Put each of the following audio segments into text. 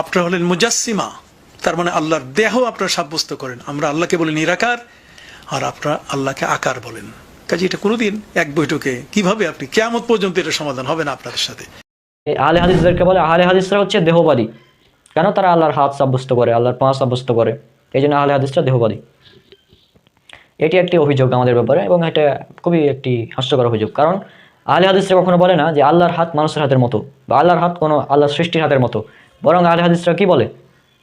আপনারা হলেন মুজাসিমা তার মানে আল্লাহর দেহ আপনারা সাব্যস্ত করেন। আমরা আল্লাহকে বলি নিরাকার, আর আপনারা আল্লাহকে আকার বলেন। কাজে এটা কোনোদিন এক বৈঠকে কীভাবে আপনি কেয়ামত পর্যন্ত এটা সমাধান হবে না আপনাদের সাথে? আহলে হাদিসদেরকে বলে আহলে হাদিসরা হচ্ছে দেহবাদী। কেন? তারা আল্লাহর হাত সাব্যস্ত করে, আল্লাহর পা সাব্যস্ত করে। এই জন্য আহলে হাদিসরা দেহবাদী। এটি একটি অভিযোগ আমাদের ব্যাপারে, এবং এটা খুবই একটি হাস্যকর অভিযোগ। কারণ আহলে হাদিসরা কখনো বলে না যে, আল্লাহর হাত মানুষের হাতের মতো, বা আল্লাহর হাত কোনো, আল্লাহর সৃষ্টির হাতের মতো। বরং আহলে হাদিসরা কি বলে?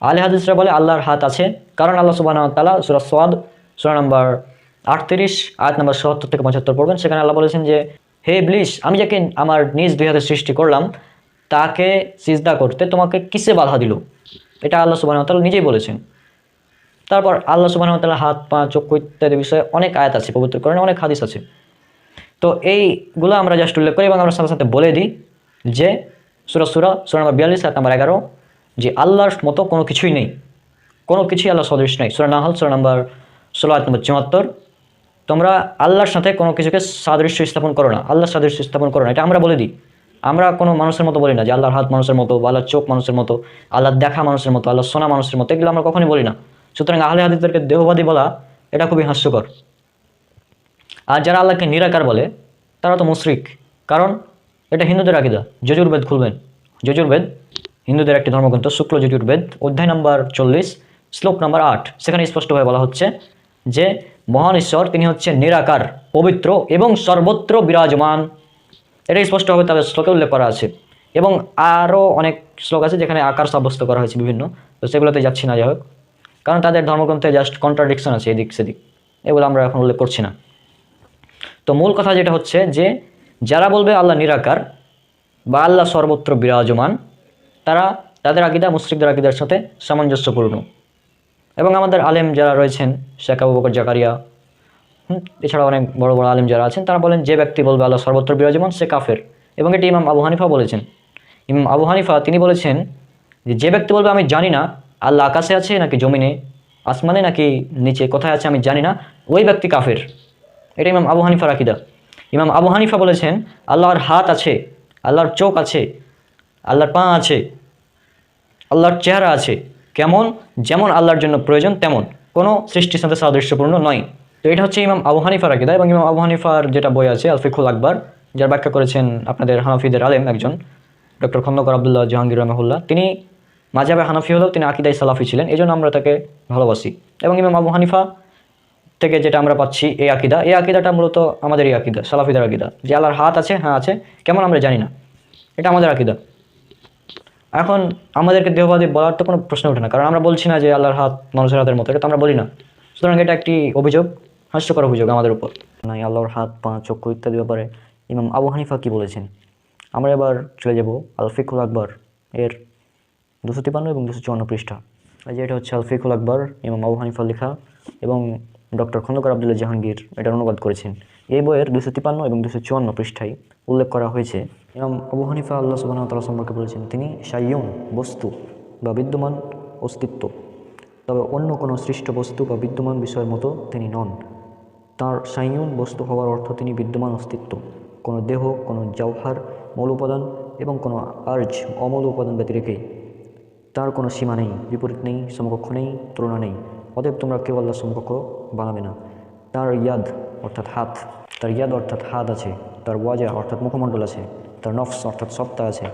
আহলে হাদিসরা বলে আল্লাহর হাত আছে। কারণ আল্লাহ সুবাহ তালা সুরা সোয়াদ সুরা নম্বর আটত্রিশ, আয়াত নম্বর সত্তর থেকে পঁচাত্তর পড়বেন। সেখানে আল্লাহ বলেছেন যে, হে ব্লিশ আমি যাকে আমার নিজ দুই হাতে সৃষ্টি করলাম, তাকে সিজদা করতে তোমাকে কিসে বাধা দিল? এটা আল্লাহ সুবাহ তালা নিজেই বলেছেন। তারপর আল্লাহ সুবাহ তালা হাত, পা, চক্ষু ইত্যাদি বিষয়ে অনেক আয়াত আছে, পবিত্র করেন অনেক হাদিস আছে। তো এইগুলো আমরা জাস্ট উল্লেখ করি এবং আমরা সাথে সাথে বলে দিই যে সুরা সুরা সুরা নাম্বার বিয়াল্লিশ আয়াত নাম্বার এগারো, যে আল্লাহর মতো কোনো কিছুই নেই। কোনো কিছুই আল্লাহ সদৃশ নেই। সুরা নাহল, সুরা নাম্বার ষোলো, আয়াত নম্বর চুয়াত্তর। তোমরা আল্লাহর সাথে কোনো কিছুকে সাদৃশ্য স্থাপন করো না। আল্লাহর সাদৃশ্য স্থাপন করো না। এটা আমরা বলে দিই। আমরা কোনো মানুষের মতো বলি না যে আল্লাহর হাত মানুষের মতো বা আল্লাহর চোখ মানুষের মতো, আল্লাহর দেখা মানুষের মতো আল্লাহ শোনা মানুষের মতো, এগুলো আমরা কখনই বলি না। সুতরাং আহলে হাদিসদেরকে দেহবাদী বলা, এটা খুবই হাস্যকর। আর যারা আল্লাহকে নিরাকার বলে, তারা তো মুশরিক। কারণ এটা হিন্দুদের আকিদা। যজুর্বেদ খুলবেন। যজুর্বেদ, হিন্দুদের একটি ধর্মগ্রন্থ, শুক্ল যজুর্বেদ, অধ্যায় নাম্বার চল্লিশ, শ্লোক নাম্বার আট। সেখানে স্পষ্টভাবে বলা হচ্ছে যে, মহান ঈশ্বর, তিনি হচ্ছে নিরাকার, পবিত্র এবং সর্বত্র বিরাজমান। এটা স্পষ্টভাবে তাদের শ্লোকে উল্লেখ করা আছে। এবং আরও অনেক শ্লোক আছে যেখানে আকার সাব্যস্ত করা হয়েছে বিভিন্ন। তো সেগুলোতে যাচ্ছি না, যাই হোক। কারণ তাদের ধর্মগ্রন্থে জাস্ট কন্ট্রাডিকশন আছে, এদিক সেদিক। এগুলো আমরা এখন উল্লেখ করছি না। তো মূল কথা যেটা হচ্ছে যে যারা বলবে আল্লাহ নিরাকার বা আল্লাহ সর্বত্র বিরাজমান, তারা তাদের আকিদা মুসলিকদের আকিদার সাথে সামঞ্জস্যপূর্ণ। এবং আমাদের আলেম যারা রয়েছেন, শেখ আবু বকর জাকারিয়া এছাড়া অনেক বড় বড় আলেম যারা আছেন, তারা বলেন যে ব্যক্তি বলবে আল্লাহ সর্বত্র বিরাজমান, সে কাফের। এবং এটি ইমাম আবু হানিফা বলেছেন। ইমাম আবু হানিফা তিনি বলেছেন যে যে ব্যক্তি বলবে আমি জানি না আল্লাহ আকাশে আছে নাকি জমিনে, আসমানে নাকি নিচে, কোথায় আছে আমি জানি না, ওই ব্যক্তি কাফের। এটা ইমাম আবু হানিফা রাকিদা ইমাম আবু হানিফা বলেছেন, আল্লাহর হাত আছে, আল্লাহর চোখ আছে, আল্লাহর পা আছে, আল্লাহর চেহারা আছে। কেমন? যেমন আল্লাহর জন্য প্রয়োজন, তেমন। কোনো সৃষ্টির সাথে সাদৃশ্যপূর্ণ নয়। তো এটা হচ্ছে ইমাম আবু হানিফা রাকিদা এবং ইমাম আবু হানিফার যেটা বই আছে আলফিকুল আকবর, যার ব্যাখ্যা করেছেন আপনাদের হানাফিদের আলেম একজন, ডক্টর খন্দকর আবদুল্লাহ জাহাঙ্গীর রহমুল্লাহ তিনি মাঝাবে হানাফি হলেও তিনি আকিদাই সালাফি ছিলেন এই আমরা তাকে ভালোবাসি। এবং ইমাম আবু হানিফা থেকে যেটা আমরা পাচ্ছি এই আকিদা, এই আকিদাটা মূলত আমাদের এই আকিদা, সালাফিদের আকিদা। যে আল্লাহর হাত আছে হ্যাঁ আছে, কেমন আমরা জানি না। এটা আমাদের আকিদা। এখন আমাদেরকে দেহবাদী বলার তো কোনো প্রশ্ন ওঠে না, কারণ আমরা বলছি না যে আল্লাহর হাত মানুষের হাতের মতো, এটা তো আমরা বলি না। সুতরাং এটা একটি অভিযোগ, হাস্যকর অভিযোগ আমাদের উপর। নাই, আল্লাহর হাত, পা চক্ষু ইত্যাদি ব্যাপারে ইমাম আবু হানিফা কী বলেছেন? আমরা এবার চলে যাব আলফিকুল আকবর এর দুশো তিপান্ন এবং দুশো চুয়ান্ন পৃষ্ঠা। যে এটা হচ্ছে আলফিকুল আকবর, ইমাম আবু হানিফা লেখা এবং ডক্টর খন্দকার আবদুল্লাহ জাহাঙ্গীর এটার অনুবাদ করেছেন। এই বইয়ের দুশো তিপান্ন এবং দুশো চুয়ান্ন পৃষ্ঠায় উল্লেখ করা হয়েছে। ইমাম আবু হানিফা আল্লাহ সুবাহ তালা সম্পর্কে বলেছেন, তিনি সাইয়ুম বস্তু বা বিদ্যমান অস্তিত্ব, তবে অন্য কোনো সৃষ্ট বস্তু বা বিদ্যমান বিষয়ের মতো তিনি নন। তার সাইয়ুন বস্তু হওয়ার অর্থ তিনি বিদ্যমান অস্তিত্ব, কোনো দেহ, কোনো জওহার মৌল উপাদান এবং কোনো আর্জ অমৌল উপাদান ব্যতি রেখেই। তার কোনো সীমা নেই, বিপরীত নেই, সমকক্ষ নেই, তুলনা নেই। অতএব তোমরা কেউ আল্লাহ সমকক্ষ বানাবে না। তার ইয়াদ, অর্থাৎ হাত, তার ইয়াদ, অর্থাৎ হাত আছে, তার ওয়াজা, অর্থাৎ মুখমণ্ডল আছে, তার নফস, অর্থাৎ সত্তা আছে।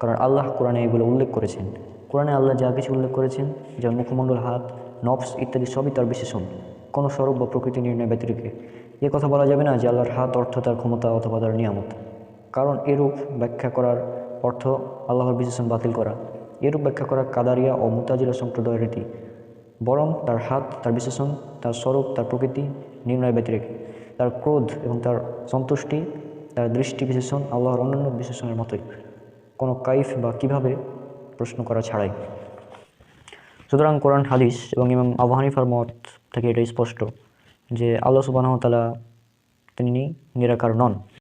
কারণ আল্লাহ কোরআনে এগুলো উল্লেখ করেছেন। কোরআনে আল্লাহ যা কিছু উল্লেখ করেছেন, যেমন মুখমণ্ডল, হাত, নফস ইত্যাদি, সবই তার বিশেষণ। কোনো স্বরূপ বা প্রকৃতি নির্ণয় ব্যতিরেকে। এ কথা বলা যাবে না যে আল্লাহর হাত, অর্থ তার ক্ষমতা অথবা তার নিয়ামত। কারণ এরূপ ব্যাখ্যা করার অর্থ আল্লাহর বিশেষণ বাতিল করা। এরূপ ব্যাখ্যা করা কাদারিয়া ও মুতাজিলা সম্প্রদায়ের রীতি। বরং তার হাত, তার বিশেষণ তার স্বরূপ, তার প্রকৃতি নির্ণয় ব্যতিরেকে। তার ক্রোধ এবং তার সন্তুষ্টি, তার দৃষ্টি বিশেষণ আল্লাহর অন্যান্য বিশেষণের মতোই। কোনো কাইফ বা কীভাবে প্রশ্ন করা ছাড়াই। সুতরাং কোরআন, হাদিস এবং ইমাম আবু হানিফার মত থেকে এটাই স্পষ্ট যে আল্লাহ সুবাহ তালা তিনি নিরাকার নন।